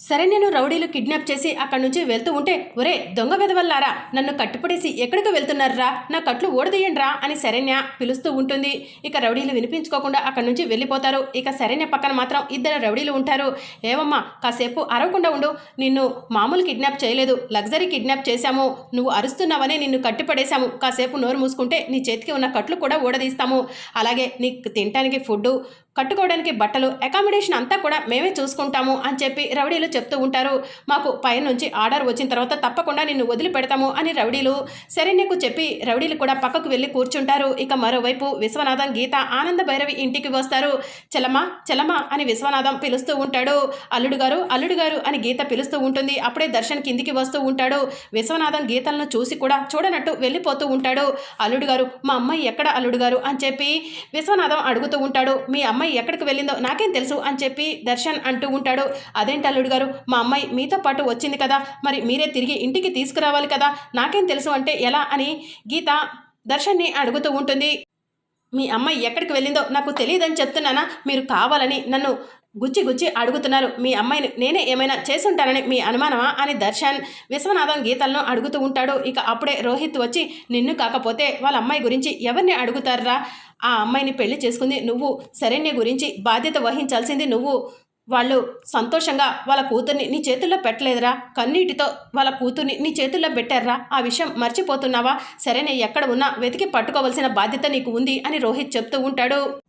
సరే నేను రౌడీలు కిడ్నాప్ చేసి అక్కడి నుంచి వెళ్తూ ఉంటే ఒరే దొంగ వెదవల్లారా నన్ను కట్టుపడేసి ఎక్కడికి వెళ్తున్నారా నా కట్లు ఓడదీయండిరా! అని శరణ్య పిలుస్తూ ఉంటుంది. ఇక రౌడీలు వినిపించుకోకుండా అక్కడి నుంచి వెళ్ళిపోతారు. ఇక శరణ్య పక్కన మాత్రం ఇద్దరు రౌడీలు ఉంటారు. ఏవమ్మా కాసేపు అరవకుండా ఉండు. నిన్ను మామూలు కిడ్నాప్ చేయలేదు. లగ్జరీ కిడ్నాప్ చేశాము. నువ్వు అరుస్తున్నావని నిన్ను కట్టుపడేశాము. కాసేపు నోరు మూసుకుంటే నీ చేతికి ఉన్న కట్లు కూడా ఓడదీస్తాము. అలాగే నీకు తినటానికి ఫుడ్డు కట్టుకోవడానికి బట్టలు అకామిడేషన్ అంతా కూడా మేమే చూసుకుంటాము అని చెప్పి రౌడీలు చెప్తూ ఉంటారు. మాకు పైన నుంచి ఆర్డర్ వచ్చిన తర్వాత తప్పకుండా నిన్ను వదిలిపెడతాము అని రౌడీలు శరణ్యకు చెప్పి రౌడీలు కూడా పక్కకు వెళ్ళి కూర్చుంటారు. ఇక మరోవైపు విశ్వనాథం గీత ఆనంద భైరవి ఇంటికి వస్తారు. చలమ చలమ అని విశ్వనాథం పిలుస్తూ ఉంటాడు. అల్లుడు గారు అల్లుడు గారు అని గీత పిలుస్తూ ఉంటుంది. అప్పుడే దర్శన్ కిందికి వస్తూ ఉంటాడు. విశ్వనాథం గీతలను చూసి కూడా చూడనట్టు వెళ్ళిపోతూ ఉంటాడు. అల్లుడు గారు మా అమ్మాయి ఎక్కడ అల్లుడు గారు? అని చెప్పి విశ్వనాథం అడుగుతూ ఉంటాడు. మీ అమ్మాయి ఎక్కడికి వెళ్ళిందో నాకేం తెలుసు అని చెప్పి దర్శన్ అంటూ ఉంటాడు. అదేంటి అల్లుడు గారు? మా అమ్మాయి మీతో పాటు వచ్చింది కదా. మరి మీరే తిరిగి ఇంటికి తీసుకురావాలి కదా. నాకేం తెలుసు అంటే ఎలా అని గీత దర్శన్ని అడుగుతూ ఉంటుంది. మీ అమ్మాయి ఎక్కడికి వెళ్ళిందో నాకు తెలియదని చెప్తున్నానా? మీరు కావాలని నన్ను గుచ్చి గుచ్చి అడుగుతున్నారు. మీ అమ్మాయిని నేనే ఏమైనా చేసుంటానని మీ అనుమానమా? అని దర్శన్ విశ్వనాథం గీతలను అడుగుతూ ఉంటాడు. ఇక అప్పుడే రోహిత్ వచ్చి నిన్ను కాకపోతే వాళ్ళ అమ్మాయి గురించి ఎవరిని అడుగుతారా? ఆ అమ్మాయిని పెళ్ళి చేసుకుంది నువ్వు. శరణ్య గురించి బాధ్యత వహించాల్సింది నువ్వు. వాళ్ళు సంతోషంగా వాళ్ళ కూతుర్ని నీ చేతుల్లో పెట్టలేదురా. కన్నీటితో వాళ్ళ కూతుర్ని నీ చేతుల్లో పెట్టారా? ఆ విషయం మర్చిపోతున్నావా? సరేనే ఎక్కడ ఉన్నా వెతికి పట్టుకోవాల్సిన బాధ్యత నీకు ఉంది అని రోహిత్ చెప్తూ ఉంటాడు.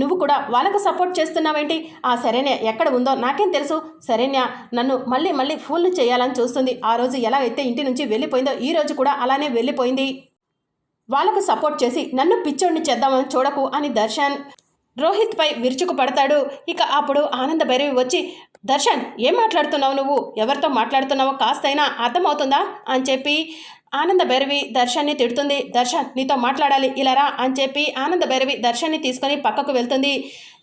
నువ్వు కూడా వాళ్ళకు సపోర్ట్ చేస్తున్నావేంటి? ఆ శరణ్య ఎక్కడ ఉందో నాకేం తెలుసు. శరణ్య నన్ను మళ్ళీ మళ్ళీ ఫోన్లు చేయాలని చూస్తుంది. ఆ రోజు ఎలా అయితే ఇంటి నుంచి వెళ్ళిపోయిందో ఈ రోజు కూడా అలానే వెళ్ళిపోయింది. వాళ్ళకు సపోర్ట్ చేసి నన్ను పిచ్చోడిని చేద్దామని చూడకు అని దర్శన్ రోహిత్పై విరుచుకు పడతాడు ఇక అప్పుడు ఆనంద భైరవి వచ్చి దర్శన్ ఏం మాట్లాడుతున్నావు నువ్వు? ఎవరితో మాట్లాడుతున్నావో కాస్తైనా అర్థమవుతుందా? అని చెప్పి ఆనంద భైరవి దర్శన్ని తిడుతుంది. దర్శన్ నీతో మాట్లాడాలి ఇలా రా అని చెప్పి ఆనంద భైరవి దర్శన్ని తీసుకొని పక్కకు వెళ్తుంది.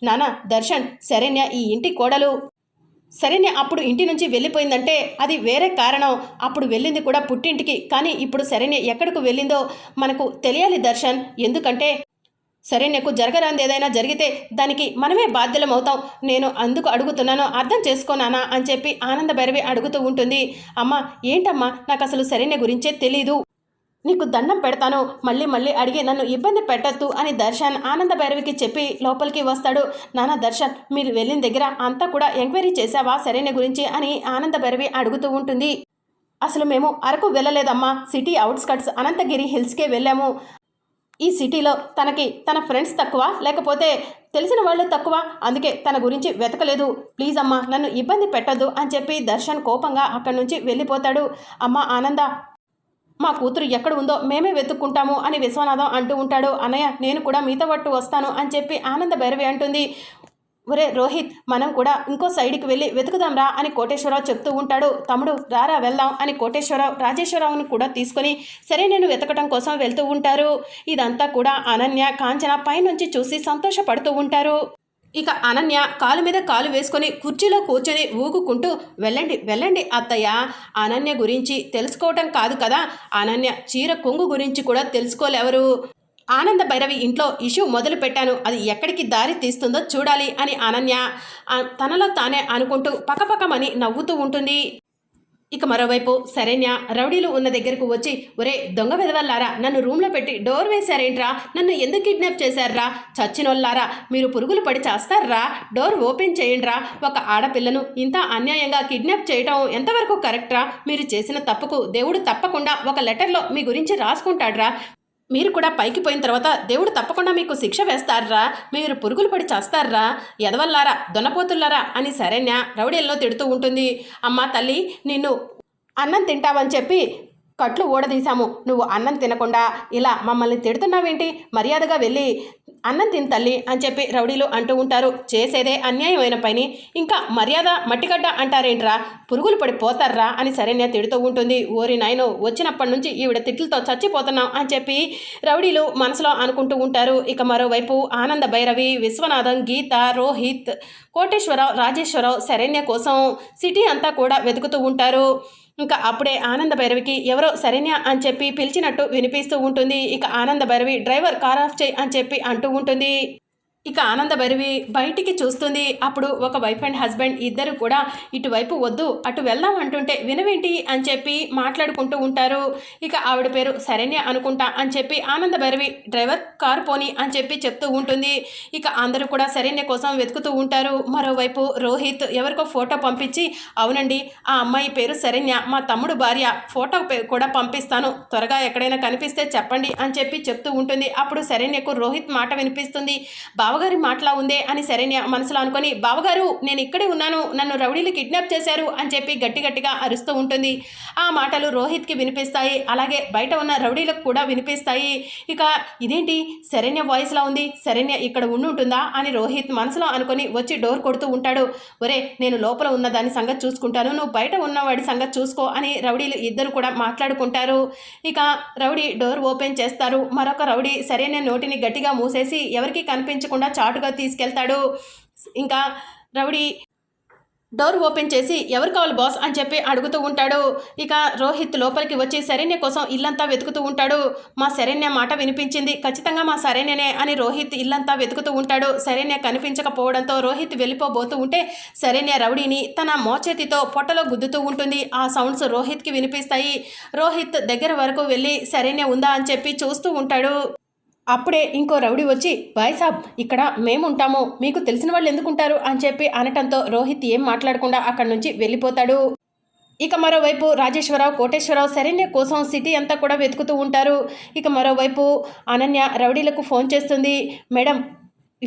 నానా దర్శన్ శరణ్య ఈ ఇంటి కోడలు. శరణ్య అప్పుడు ఇంటి నుంచి వెళ్ళిపోయిందంటే అది వేరే కారణం. అప్పుడు వెళ్ళింది కూడా పుట్టింటికి. కానీ ఇప్పుడు శరణ్య ఎక్కడికి వెళ్ళిందో మనకు తెలియాలి దర్శన్. ఎందుకంటే శరణ్యకు జరగరాంది ఏదైనా జరిగితే దానికి మనమే బాధ్యులం అవుతాం నేను అందుకు అడుగుతున్నానో అర్థం చేసుకోనానా అని చెప్పి ఆనంద భైరవి అడుగుతూ ఉంటుంది. అమ్మ ఏంటమ్మా? నాకు అసలు సరైన గురించే తెలీదు. నీకు దండం పెడతాను. మళ్ళీ మళ్ళీ అడిగి నన్ను ఇబ్బంది పెట్టద్దు అని దర్శన్ ఆనంద భైరవికి చెప్పి లోపలికి వస్తాడు. నాన్న దర్శన్ మీరు వెళ్ళిన దగ్గర అంతా కూడా ఎంక్వైరీ చేశావా సరైన గురించి అని ఆనంద భైరవి అడుగుతూ ఉంటుంది. అసలు మేము అరకు వెళ్ళలేదమ్మా. సిటీ అవుట్స్కట్స్ అనంతగిరి హిల్స్కే వెళ్ళాము. ఈ సిటీలో తనకి తన ఫ్రెండ్స్ తక్కువ లేకపోతే తెలిసిన వాళ్ళు తక్కువ. అందుకే తన గురించి వెతకలేదు. ప్లీజ్ అమ్మా నన్ను ఇబ్బంది పెట్టద్దు అని చెప్పి దర్శన్ కోపంగా అక్కడి నుంచి వెళ్ళిపోతాడు. అమ్మ ఆనంద మా కూతురు ఎక్కడ ఉందో మేమే వెతుక్కుంటాము అని విశ్వనాథం అంటూ ఉంటాడు. అన్నయ్య నేను కూడా మీతో పట్టు వస్తాను అని చెప్పి ఆనంద భైరవి అంటుంది. ఒరే రోహిత్ మనం కూడా ఇంకో సైడ్కి వెళ్ళి వెతుకుదాంరా అని కోటేశ్వరరావు చెప్తూ ఉంటాడు. తమ్ముడు రారా వెళ్దాం అని కోటేశ్వరరావు రాజేశ్వరరావును కూడా తీసుకొని సరే నేను వెతకటం కోసం వెళ్తూ ఉంటారు. ఇదంతా కూడా అనన్య కాంచన పైనుంచి చూసి సంతోషపడుతూ ఉంటారు. ఇక అనన్య కాలు మీద కాలు వేసుకొని కుర్చీలో కూర్చొని ఊగుకుంటూ వెళ్ళండి వెళ్ళండి అత్తయ్య. అనన్య గురించి తెలుసుకోవటం కాదు కదా. అనన్య చీర కొంగు గురించి కూడా తెలుసుకోలేవరు. ఆనంద భైరవి ఇంట్లో ఇష్యూ మొదలు పెట్టాను. అది ఎక్కడికి దారి తీస్తుందో చూడాలి అని అనన్య తనలో తానే అనుకుంటూ పకపకమని నవ్వుతూ ఉంటుంది. ఇక మరోవైపు శరణ్య రౌడీలు ఉన్న దగ్గరకు వచ్చి ఒరే దొంగ వెదవల్లారా నన్ను రూమ్లో పెట్టి డోర్ వేశారేంట్రా? నన్ను ఎందుకు కిడ్నాప్ చేశారా చచ్చినోళ్ళారా? మీరు పురుగులు పడి చేస్తారా? డోర్ ఓపెన్ చేయండిరా. ఒక ఆడపిల్లను ఇంత అన్యాయంగా కిడ్నాప్ చేయటం ఎంతవరకు కరెక్ట్రా? మీరు చేసిన తప్పుకు దేవుడు తప్పకుండా ఒక లెటర్లో మీ గురించి రాసుకుంటాడ్రా. మీరు కూడా పైకి పోయిన తర్వాత దేవుడు తప్పకుండా మీకు శిక్ష వేస్తారా? మీరు పురుగులు పడి చేస్తారా? ఎదవల్లారా? దొనపోతుల్లారా అని సరేనా రౌడీల్లో తిడుతూ ఉంటుంది. అమ్మ తల్లి నిన్ను అన్నం తింటావని చెప్పి కట్లు ఊడదీశాము. నువ్వు అన్నం తినకుండా ఇలా మమ్మల్ని తిడుతున్నావేంటి? మర్యాదగా వెళ్ళి అన్నం తిని తల్లి అని చెప్పి రౌడీలు అంటూ ఉంటారు. చేసేదే అన్యాయమైన పని. ఇంకా మర్యాద మట్టిగడ్డ అంటారేంట్రా? పురుగులు పడి పోతారా అని శరణ్య తిడుతూ ఉంటుంది. ఓరి నాయనో వచ్చినప్పటి నుంచి ఈవిడ తిట్లతో చచ్చిపోతున్నాం అని చెప్పి రౌడీలు మనసులో అనుకుంటూ ఉంటారు. ఇక మరోవైపు ఆనంద భైరవి విశ్వనాథం గీత రోహిత్ కోటేశ్వరరావు రాజేశ్వరరావు శరణ్య కోసం సిటీ అంతా కూడా వెతుకుతూ ఉంటారు. ఇంకా అప్పుడే ఆనంద భైరవికి ఎవరో శరణ్య అని చెప్పి పిలిచినట్టు వినిపిస్తూ ఉంటుంది. ఇక ఆనంద భైరవి డ్రైవర్ కార్ ఆఫ్ చేయి అని చెప్పి అంటూ ఉంటుంది. ఇక ఆనంద భైరవి బయటికి చూస్తుంది. అప్పుడు ఒక వైఫ్ అండ్ హస్బెండ్ ఇద్దరు కూడా ఇటువైపు వద్దు అటు వెళ్దాం అంటుంటే వినవేంటి అని చెప్పి మాట్లాడుకుంటూ ఉంటారు. ఇక ఆవిడ పేరు శరణ్య అనుకుంటా అని చెప్పి ఆనంద భైరవి డ్రైవర్ కారు పోని అని చెప్పి చెప్తూ ఉంటుంది. ఇక అందరూ కూడా శరణ్య కోసం వెతుకుతూ ఉంటారు. మరోవైపు రోహిత్ ఎవరికో ఫోటో పంపించి అవునండి ఆ అమ్మాయి పేరు శరణ్య మా తమ్ముడు భార్య ఫోటో పే- కూడా పంపిస్తాను. త్వరగా ఎక్కడైనా కనిపిస్తే చెప్పండి అని చెప్పి చెప్తూ ఉంటుంది. అప్పుడు శరణ్యకు రోహిత్ మాట వినిపిస్తుంది. బావగారి మాటలా ఉందే అని శరణ్య మనసులో అనుకొని బావగారు నేను ఇక్కడే ఉన్నాను. నన్ను రౌడీలు కిడ్నాప్ చేశారు అని చెప్పి గట్టి గట్టిగా అరుస్తూ ఉంటుంది. ఆ మాటలు రోహిత్కి వినిపిస్తాయి. అలాగే బయట ఉన్న రౌడీలకు కూడా వినిపిస్తాయి. ఇక ఇదేంటి? శరణ్య వాయిస్లా ఉంది. శరణ్య ఇక్కడ ఉండి ఉంటుందా? అని రోహిత్ మనసులో అనుకొని వచ్చి డోర్ కొడుతూ ఉంటాడు. ఒరే నేను లోపల ఉన్న దాని సంగతి చూసుకుంటాను. నువ్వు బయట ఉన్నవాడి సంగతి చూసుకో అని రౌడీలు ఇద్దరు కూడా మాట్లాడుకుంటారు. ఇక రౌడీ డోర్ ఓపెన్ చేస్తారు. మరొక రౌడీ సరైన నోటిని గట్టిగా మూసేసి ఎవరికి కనిపించకుండా చాటుగా తీసుకెళ్తాడు. ఇంకా రౌడీ డోర్ ఓపెన్ చేసి ఎవరు కావాలి బాస్? అని చెప్పి అడుగుతూ ఉంటాడు. ఇక రోహిత్ లోపలికి వచ్చి శరణ్య కోసం ఇల్లంతా వెతుకుతూ ఉంటాడు. మా శరణ్య మాట వినిపించింది. ఖచ్చితంగా మా శరణ్యనే అని రోహిత్ ఇల్లంతా వెతుకుతూ ఉంటాడు. శరణ్య కనిపించకపోవడంతో రోహిత్ వెళ్ళిపోబోతూ ఉంటే శరణ్య రౌడీని తన మోచేతితో పొట్టలో గుద్దుతూ ఉంటుంది. ఆ సౌండ్స్ రోహిత్కి వినిపిస్తాయి. రోహిత్ దగ్గర వరకు వెళ్ళి శరణ్య ఉందా? అని చెప్పి చూస్తూ ఉంటాడు. అప్పుడే ఇంకో రౌడీ వచ్చి బాయ్ సాబ్ ఇక్కడ మేము ఉంటాము మీకు తెలిసిన వాళ్ళు ఎందుకుంటారు? అని చెప్పి అనటంతో రోహిత్ ఏం మాట్లాడకుండా అక్కడి నుంచి వెళ్ళిపోతాడు. ఇక మరోవైపు రాజేశ్వరరావు కోటేశ్వరరావు శరణ్య కోసం సిటీ అంతా కూడా వెతుకుతూ ఉంటారు. ఇక మరోవైపు అనన్య రౌడీలకు ఫోన్ చేస్తుంది. మేడం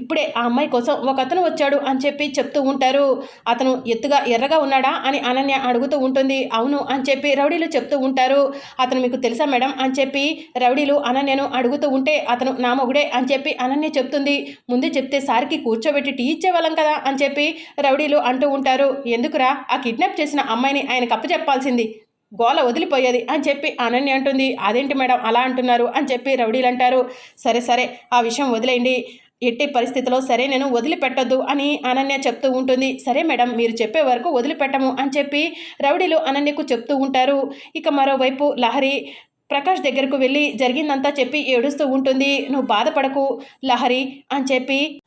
ఇప్పుడే ఆ అమ్మాయి కోసం ఒక అతను వచ్చాడు అని చెప్పి చెప్తూ ఉంటారు. అతను ఎత్తుగా ఎర్రగా ఉన్నాడా అని అనన్య అడుగుతూ ఉంటుంది. అవును అని చెప్పి రౌడీలు చెప్తూ ఉంటారు. అతను మీకు తెలుసా మేడం అని చెప్పి రౌడీలు అనన్యను అడుగుతూ ఉంటే అతను నా మొగుడే అని చెప్పి అనన్య చెప్తుంది. ముందే చెప్తే సార్కి కూర్చోబెట్టి టీ ఇచ్చేవాళ్ళం కదా అని చెప్పి రౌడీలు అంటూ ఉంటారు. ఎందుకురా? ఆ కిడ్నాప్ చేసిన అమ్మాయిని ఆయనకు అప్పచెప్పాల్సింది గోల వదిలిపోయేది అని చెప్పి అనన్య అంటుంది. అదేంటి మేడం అలా అంటున్నారు అని చెప్పి రౌడీలు అంటారు. సరే సరే ఆ విషయం వదిలేయండి. ఎట్టి పరిస్థితిలో సరే నేను వదిలిపెట్టొద్దు అని అనన్య చెప్తూ ఉంటుంది. సరే మేడం మీరు చెప్పే వరకు వదిలిపెట్టము అని చెప్పి రౌడీలు అనన్యకు చెప్తూ ఉంటారు. ఇక మరోవైపు లహరి ప్రకాష్ దగ్గరకు వెళ్ళి జరిగిందంతా చెప్పి ఏడుస్తూ ఉంటుంది. నువ్వు బాధపడకు లహరి అని చెప్పి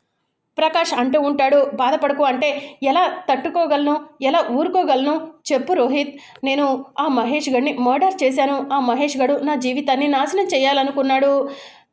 ప్రకాష్ అంటూ ఉంటాడు. బాధపడకు అంటే ఎలా తట్టుకోగలను? ఎలా ఊరుకోగలను? చెప్పు రోహిత్ నేను ఆ మహేష్ గడిని మర్డర్ చేశాను. ఆ మహేష్ గడు నా జీవితాన్ని నాశనం చేయాలనుకున్నాడు.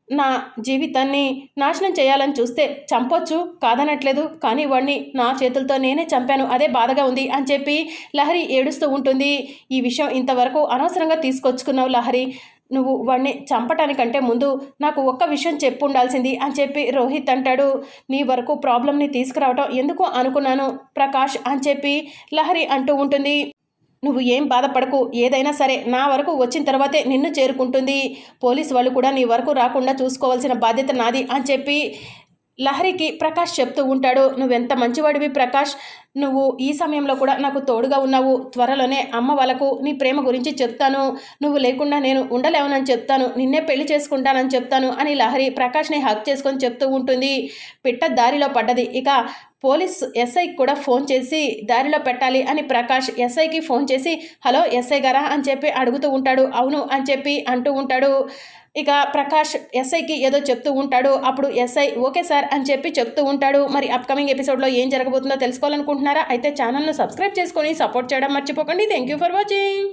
నా జీవితాన్ని నాశనం చేయాలని చూస్తే చంపొచ్చు కాదనట్లేదు. కానీ వాడిని నా చేతులతో నేనే చంపాను. అదే బాధగా ఉంది అని చెప్పి లహరి ఏడుస్తూ ఉంటుంది. ఈ విషయం ఇంతవరకు అనవసరంగా తీసుకొచ్చుకున్నావు లహరి. నువ్వు వాడిని చంపటానికంటే ముందు నాకు ఒక్క విషయం చెప్పు ఉండాల్సింది అని చెప్పి రోహిత్ అంటాడు. నీ వరకు ప్రాబ్లమ్ని తీసుకురావటం ఎందుకు అనుకున్నాను ప్రకాష్ అని చెప్పి లహరి అంటూ ఉంటుంది. నువ్వు ఏం బాధపడకు. ఏదైనా సరే నా వరకు వచ్చిన తర్వాతే నిన్ను చేరుకుంటుంది. పోలీస్ వాళ్ళు కూడా నీ వరకు రాకుండా చూసుకోవాల్సిన బాధ్యత నాది అని చెప్పి లహరికి ప్రకాష్ చెప్తూ ఉంటాడు. నువ్వెంత మంచివాడివి ప్రకాష్? నువ్వు ఈ సమయంలో కూడా నాకు తోడుగా ఉన్నావు. త్వరలోనే అమ్మ వాళ్ళకు నీ ప్రేమ గురించి చెప్తాను. నువ్వు లేకుండా నేను ఉండలేవనని చెప్తాను. నిన్నే పెళ్ళి చేసుకుంటానని చెప్తాను అని లహరి ప్రకాష్ని హక్ చేసుకొని చెప్తూ ఉంటుంది. పిట్ట దారిలో పడ్డది. ఇక పోలీస్ ఎస్ఐకి కూడా ఫోన్ చేసి దారిలో పెట్టాలి అని ప్రకాష్ ఎస్ఐకి ఫోన్ చేసి హలో ఎస్ఐ గారా? అని చెప్పి అడుగుతూ ఉంటాడు. అవును అని చెప్పి అంటూ ఉంటాడు. ఇక ప్రకాష్ ఎస్ఐకి ఏదో చెప్తూ ఉంటాడు. అప్పుడు ఎస్ఐ ఓకే సార్ అని చెప్పి చెప్తూ ఉంటాడు. మరి అప్కమింగ్ ఎపిసోడ్లో ఏం జరగబోతుందో తెలుసుకోవాలనుకుంటున్నారా? అయితే ఛానల్ను సబ్స్క్రైబ్ చేసుకొని సపోర్ట్ చేయడం మర్చిపోకండి. Thank you for watching.